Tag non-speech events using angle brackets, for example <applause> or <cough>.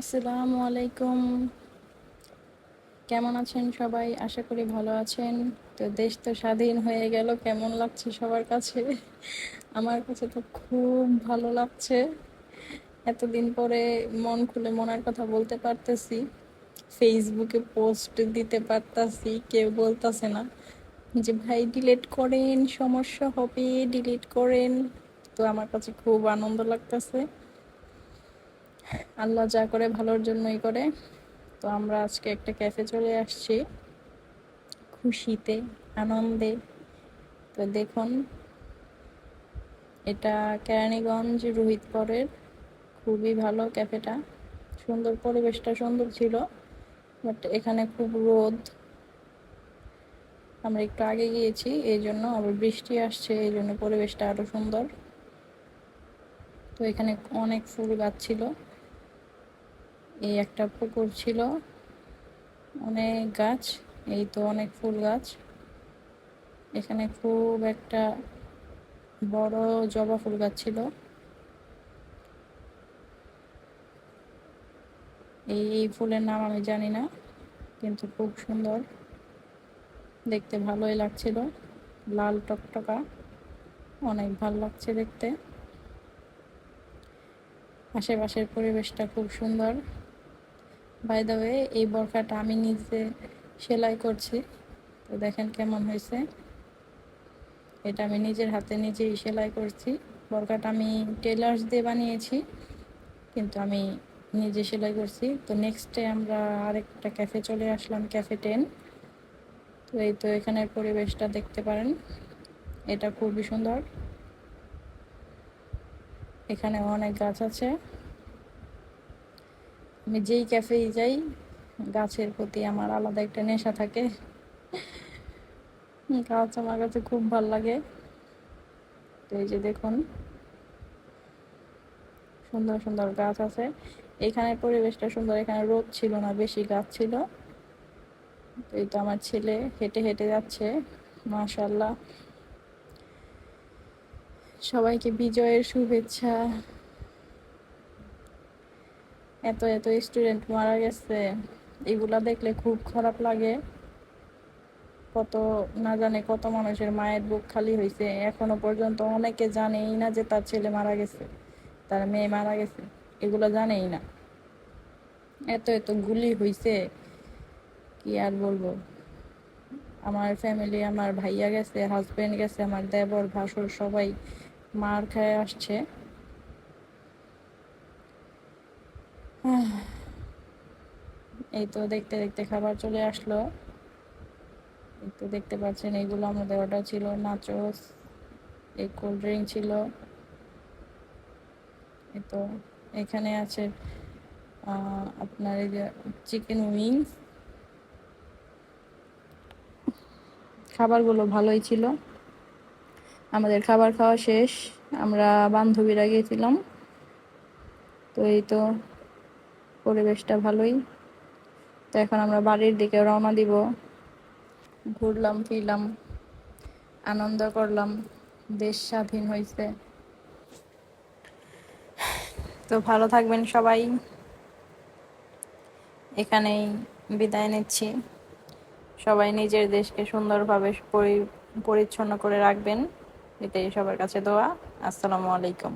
আসসালামু আলাইকুম। কেমন আছেন সবাই? আশা করি ভালো আছেন। তো দেশ তো স্বাধীন হয়ে গেল, কেমন লাগছে সবার কাছে? আমার কাছে তো খুব ভালো লাগছে। এতদিন পরে মন খুলে মনের কথা বলতে পারতেছি। ফেসবুকে পোস্ট দিতে পারতাছি, কেউ বলতাছে না যে, ভাই ডিলিট করেন, সমস্যা হবে ডিলিট করেন। তো আমার কাছে খুব আনন্দ লাগতেছে। আল্লাহ যা করে ভালোর জন্যই করে। তো আমরা আজকে একটা ক্যাফে চলে আসছি। খুশিতে, আনন্দে। তো দেখুন, এটা কেরানীগঞ্জ রোহিতপুরের খুবই ভালো ক্যাফেটা সুন্দর পরিবেশটা সুন্দর ছিল বাট এখানে খুব রোদ। আমরা একটু আগে গিয়েছি, এই জন্য আবার বৃষ্টি আসছে, এই জন্য পরিবেশটা আরও সুন্দর। তো এখানে অনেক ফুল গাছ ছিল। এই একটা পুকুর ছিল। অনেক গাছ, এই তো অনেক ফুল গাছ। এখানে খুব একটা বড় জবা ফুল গাছ ছিল। এই ফুলের নাম আমি জানি না, কিন্তু খুব সুন্দর। দেখতে ভালোই লাগছিল। লাল টকটকা, অনেক ভালো লাগছে দেখতে। আশেপাশের পরিবেশটা খুব সুন্দর। বাই দ্য ওয়ে এই বরখাটা আমি নিজে সেলাই করছি। তো দেখেন কেমন হয়েছে। এটা আমি নিজের হাতে নিজেই সেলাই করছি। বরখাটা আমি টেলার্স দিয়ে বানিয়েছি, কিন্তু আমি নিজে সেলাই করছি। তো নেক্সট আমরা আরেকটা ক্যাফে চলে আসলাম ক্যাফে টেন তো এই তো এখানের পরিবেশটা দেখতে পারেন। এটা খুবই সুন্দর। এখানে অনেক গাছ আছে। আমি যেই ক্যাফেই যাই, গাছের প্রতি আমার আলাদা একটা নেশা থাকে। গাছ আমার কাছে খুব ভালো লাগে। তো এই যে দেখুন, সুন্দর সুন্দর গাছ আছে। এখানে পরিবেশটা সুন্দর, এখানে রোদ ছিল না, বেশি গাছ ছিল। এই তো আমার ছেলে হেঁটে হেঁটে যাচ্ছে মাশাল্লাহ সবাইকে বিজয়ের শুভেচ্ছা। এত এত স্টুডেন্ট মারা গেছে, এগুলা দেখলে খুব খারাপ লাগে। কত না জানে কত মানুষের মায়ের বুক খালি হয়েছে এখনও পর্যন্ত অনেকে জানেই না যে তার ছেলে মারা গেছে, তার মেয়ে মারা গেছে, এগুলো জানেই না। এত এত গুলি হয়েছে কি আর বলব? আমার ফ্যামিলি আমার ভাইয়া গেছে হাজব্যান্ড গেছে, আমার দেবর, ভাসুর সবাই মার খায় আসছে। <sighs> এই তো দেখতে দেখতে খাবার চলে আসলো। তো দেখতে পাচ্ছেন এইগুলো আমাদের অর্ডার ছিল নাচোস এই কোল্ড ড্রিঙ্ক ছিল। এই তো এখানে আছে আপনার এই যে চিকেন উইংস খাবারগুলো ভালোই ছিল। আমাদের খাবার খাওয়া শেষ। আমরা বান্ধবীরা গিয়েছিলাম তো এই তো পরিবেশটা ভালোই। তো এখন আমরা বাড়ির দিকে রওনা দিব। ঘুরলাম, ফিরলাম, আনন্দ করলাম, দেশ স্বাধীন হয়েছে তো ভালো থাকবেন সবাই। এখানেই বিদায় নিচ্ছি। সবাই নিজের দেশকে সুন্দরভাবে পরিচ্ছন্ন করে রাখবেন। এটাই সবার কাছে দোয়া। আসসালামু আলাইকুম।